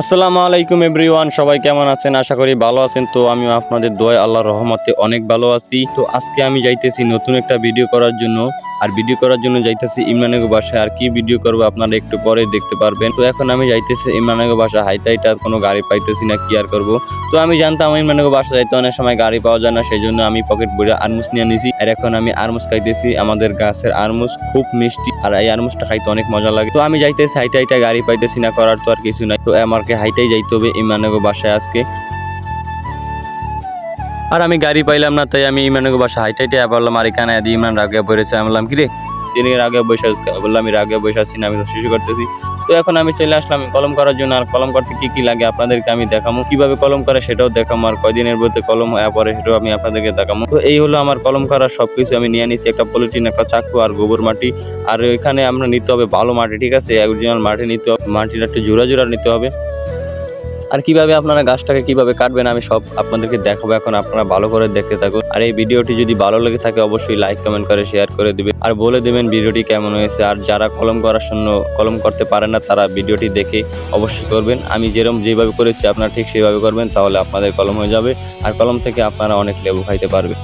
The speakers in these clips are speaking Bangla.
আসসালামু আলাইকুম এভরিওয়ান, সবাই কেমন আছেন? আশা করি ভালো আছেন। তো আমিও আপনাদের দোয়া আল্লাহ রহমতে অনেক ভালো আছি। তো আজকে আমি যাইতেছি নতুন একটা ভিডিও করার জন্য। আর ভিডিও করার জন্য যাইতেছি ইমরানগর বাসায়। আর কি ভিডিও করব আপনারা একটু পরে দেখতে পারবেন। তো এখন আমি যাইতেছি ইমরানগর বাসা হাইটাইটা কোনো গাড়ি পাইতেছি না, কি আর করব? তো আমি জানতাম ইমরানগর বাসা যাইতে অনেক সময় গাড়ি পাওয়া যায় না সেই জন্য আমি পকেট ভরে আরমুস নিয়ে নিয়েছি আর এখন আমি আরমুস খাইতেছি। আমাদের গাছের আরমুস খুব মিষ্টি। আর এই আরমুসটা খাইতে অনেক মজা লাগে। তো আমি যাইতেছি হাইটা গাড়ি পাইতেছি না, করার তো আর কিছু নাই। তো আমাকে হাইটাই যাইতে হবে ইমানগো বাসায় আজকে। আর আমি গাড়ি পাইলাম না, তাই আমি ইমানগো বাসা হাইটাইটে বললাম, আর এখানে আদি ইমান রাগে পড়েছে? আমি বললাম, কিরে, তিনি রাগে বসে বললাম, আমি রাগে বসে আছি না, আমি শিশু করতেছি তো এখন আমি চলে আসলাম কলম করার জন্য, আর কলম করতে কি কি লাগে আপনাদেরকে আমি দেখাবো কীভাবে কলম করে সেটাও দেখাবো আর কয়দিনের মধ্যে কলম হয়ে পরে সেটাও আমি আপনাদেরকে দেখাবো তো এই হলো আমার কলম করার সবকিছু, আমি নিয়ে নিছি একটা পলিথিন, একটা চাকু আর গোবর মাটি। আর এখানে আমরা নিতে হবে ভালো মাটি, ঠিক আছে? অরিজিনাল মাটি নিতে হবে, মাটিটা একটু জোড়া জোড়া নিতে হবে। আর কীভাবে আপনারা গাছটাকে কীভাবে কাটবেন আমি সব আপনাদেরকে দেখাবো এখন, আপনারা ভালো করে দেখতে থাকুন। আর এই ভিডিওটি যদি ভালো লেগে থাকে অবশ্যই লাইক কমেন্ট করে শেয়ার করে দিবেন। আর বলে দেবেন ভিডিওটি কেমন হয়েছে, আর যারা কলম করার জন্য কলম করতে পারে না, তারা ভিডিওটি দেখে অবশ্যই করবেন। আমি যেরকম যেভাবে করেছি, আপনারা ঠিক সেভাবে করবেন, তাহলে আপনাদের কলম হয়ে যাবে। আর কলম থেকে আপনারা অনেক লেবু খাইতে পারবেন।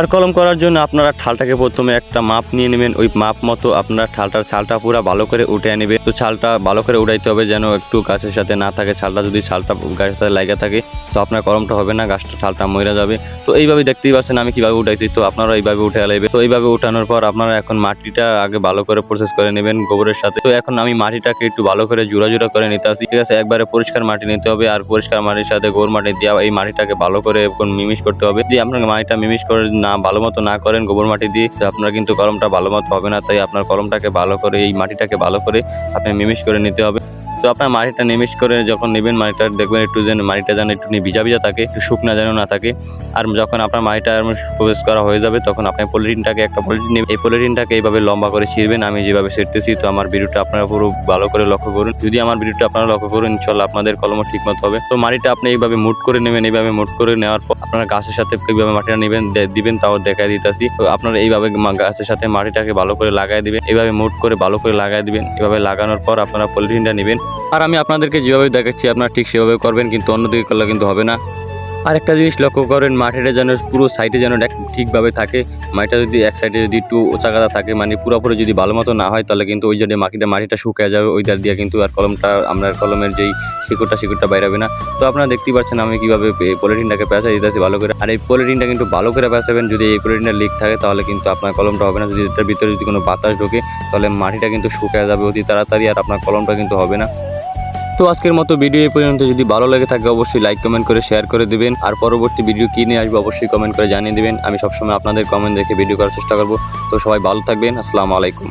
আর কলম করার জন্য আপনারা ঠালটাকে প্রথমে একটা মাপ নিয়ে নেবেন। ওই মাপ মতো আপনারা ঠালটার ছালটা পুরো ভালো করে উঠে নেবে। তো ছালটা ভালো করে উঠাইতে হবে যেন একটু গাছের সাথে না থাকে। ছালটা যদি ছালটা গাছের সাথে লাগে থাকে, তো আপনার কলমটা হবে না, গাছটা ঠালটা মরে যাবে। তো এইভাবে দেখতেই পাচ্ছেন আমি কীভাবে উঠাইছি। তো আপনারা এইভাবে উঠে লাগবে তো এইভাবে উঠানোর পর আপনারা এখন মাটিটা আগে ভালো করে প্রসেস করে নেবেন গোবরের সাথে। তো এখন আমি মাটিটাকে একটু ভালো করে জোড়া জোড়া করে নিতে আসি। ঠিক আছে, একবারে পরিষ্কার মাটি নিতে হবে আর পরিষ্কার মাটির সাথে গোবর মাটি দিয়ে এই মাটিটাকে ভালো করে এখন মিমিশ করতে হবে। দিয়ে আপনার মাটিটা মিমিশ করে না ভালো মতো না করেন গোবর মাটি দিয়ে, তো আপনার কিন্তু কলমটা ভালো মতো হবে না। তাই আপনার কলমটাকে ভালো করে, এই মাটিটাকে ভালো করে আপনি মিমিশ করে নিতে হবে। তো আপনার মাটিটা নিমিশ করে যখন নেবেন, মাটিটা দেখবেন একটু যেন মাটিটা যেন একটু ভিজা ভিজা থাকে, একটু শুকনা যেন না থাকে। আর যখন আপনার মাটিটা প্রবেশ করা হয়ে যাবে, তখন আপনি পলিথিনটাকে, একটা পলিথিন এই পলিথিনটাকে এইভাবে লম্বা করে ছিঁড়বেন, আমি যেভাবে ছিঁড়তেছি, তো আমার ভিডিওটা আপনারা পুরো ভালো করে লক্ষ্য করুন। যদি আমার ভিডিওটা আপনারা লক্ষ্য করুন, ইনশাল্লাহ আপনাদের কলমও ঠিক মতো হবে। তো মাটিটা আপনি এইভাবে মুট করে নেবেন, এইভাবে মুট করে নেওয়ার পর আপনার গাছের সাথে কীভাবে মাটিটা নেবেন দিবেন, তাও দেখাই দিতেছি। তো আপনারা এইভাবে গাছের সাথে মাটিটাকে ভালো করে লাগাই দিবেন, এইভাবে মুট করে ভালো করে লাগাই দিবেন। এভাবে লাগানোর পর আপনারা পলিথিনটা নেবেন। আর আমি আপনাদেরকে যেভাবে দেখাচ্ছি, আপনারা ঠিক সেভাবে করবেন, কিন্তু অন্যদিকে করলে কিন্তু হবে না। আর একটা জিনিস লক্ষ্য করেন মাটিটা যেন পুরো সাইডে যেন ঠিকভাবে থাকে। মাটিটা যদি এক সাইডে যদি একটু উঁচাকাদা থাকে মানে পুরোপুরি যদি ভালো মতো না হয়, তাহলে কিন্তু ওই জন্য মাটিটা মাটিটা শুকিয়ে যাবে, ওই দিয়ে কিন্তু আর কলমটা, আমরা কলমের যেই শিকড়টা শিকড়টা বাইরাবে না। তো আপনারা দেখতেই পাচ্ছেন, আমি কীভাবে পলিথিনটাকে পেঁচা দিতেছি ভালো করে। আর এই পলিথিনটা কিন্তু ভালো করে পেঁচাবেন, যদি এই পলিথিনটা লিক থাকে, তাহলে কিন্তু আপনার কলমটা হবে না। যদি এটার ভিতরে যদি কোনো বাতাস ঢোকে, তাহলে মাটিটা কিন্তু শুকিয়ে যাবে অতি তাড়াতাড়ি, আর আপনার কলমটা কিন্তু হবে না। তো আজকের মতো ভিডিও এই পর্যন্ত। যদি ভালো লাগে থাকে, অবশ্যই লাইক কমেন্ট করে শেয়ার করে দিবেন। আর পরবর্তী ভিডিও কী নিয়ে আসবে, অবশ্যই কমেন্ট করে জানিয়ে দেবেন। আমি সবসময় আপনাদের কমেন্ট দেখে ভিডিও করার চেষ্টা করব। তো সবাই ভালো থাকবেন। আসসালামু আলাইকুম।